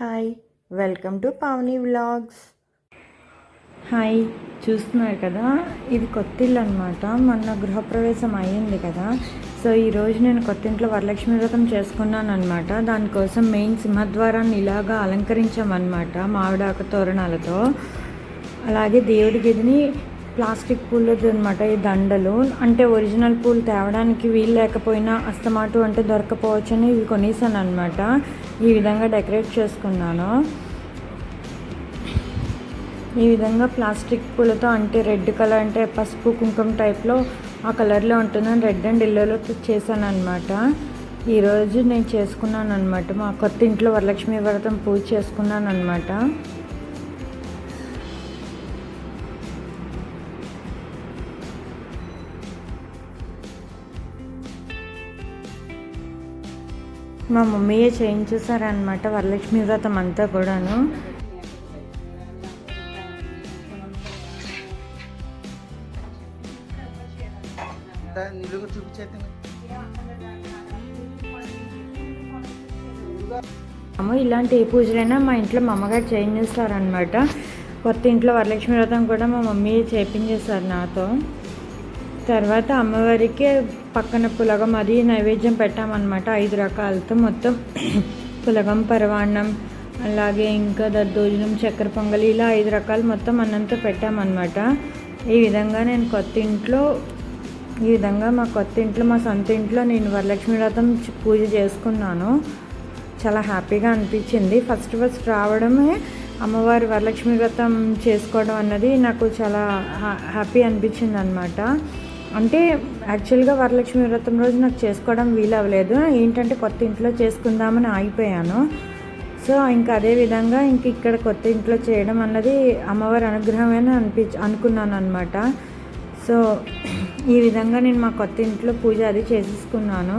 Hi welcome to Pavani vlogs hi చూస్తున్నారు కదా? ఇది కొత్త ఇల్లు అనమాట మొన్న గృహప్రవేశం అయ్యింది కదా. సో ఈరోజు నేను కొత్త ఇంట్లో వరలక్ష్మి వ్రతం చేసుకున్నాను అనమాట దానికోసం మెయిన్ సింహద్వారాన్ని ఇలాగా అలంకరించామన్నమాట మామిడాకు తోరణాలతో. అలాగే దేవుడి గదిని ప్లాస్టిక్ పూలది అనమాట ఈ దండలు. అంటే ఒరిజినల్ పూలు తేవడానికి వీలు లేకపోయినా అస్తమాటు అంటే దొరకపోవచ్చని ఇవి కొనేసాను అనమాట ఈ విధంగా డెకరేట్ చేసుకున్నాను. ఈ విధంగా ప్లాస్టిక్ పూలతో అంటే రెడ్ కలర్ అంటే పసుపు కుంకుమ టైప్లో ఆ కలర్లో ఉంటుందని రెడ్ అండ్ ఎల్లోలో చేశాను అనమాట ఈరోజు నేను చేసుకున్నాను అనమాట మా కొత్త ఇంట్లో వరలక్ష్మి వ్రతం పూజ చేసుకున్నాను అనమాట మా మమ్మీయే చేయించేసారనమాట వరలక్ష్మి వ్రతం అంతా కూడాను. అమ్మ ఇలాంటి ఏ పూజలైనా మా ఇంట్లో మా అమ్మగారు చేయించేస్తారనమాట కొత్త ఇంట్లో వరలక్ష్మి వ్రతం కూడా మా మమ్మీ చేయించేశారు నాతో. తర్వాత అమ్మవారికి పక్కన పులగం అది నైవేద్యం పెట్టామన్నమాట. ఐదు రకాలతో మొత్తం. పులగం పరవాన్నం అలాగే ఇంకా దద్దోజనం చక్కెర పొంగలి ఇలా ఐదు రకాలు మొత్తం అన్నంతో పెట్టామన్నమాట. ఈ విధంగా నేను కొత్త ఇంట్లో ఈ విధంగా మా కొత్త ఇంట్లో మా సొంత ఇంట్లో నేను వరలక్ష్మి వ్రతం పూజ చేసుకున్నాను. చాలా హ్యాపీగా అనిపించింది. ఫస్ట్ ఫస్ట్ రావడమే అమ్మవారి వరలక్ష్మి వ్రతం చేసుకోవడం అన్నది నాకు చాలా హ్యాపీ అనిపించింది అనమాట అంటే యాక్చువల్గా వరలక్ష్మి వ్రతం రోజు నాకు చేసుకోవడం వీలవ్వలేదు. ఏంటంటే కొత్త ఇంట్లో చేసుకుందామని ఆగిపోయాను. సో ఇంకా అదే విధంగా ఇంక ఇక్కడ కొత్త ఇంట్లో చేయడం అన్నది అమ్మవారి అనుగ్రహమేనా అనిపించ అనుకున్నాను అనమాట సో ఈ విధంగా నేను మా కొత్త ఇంట్లో పూజ అది చేసేసుకున్నాను.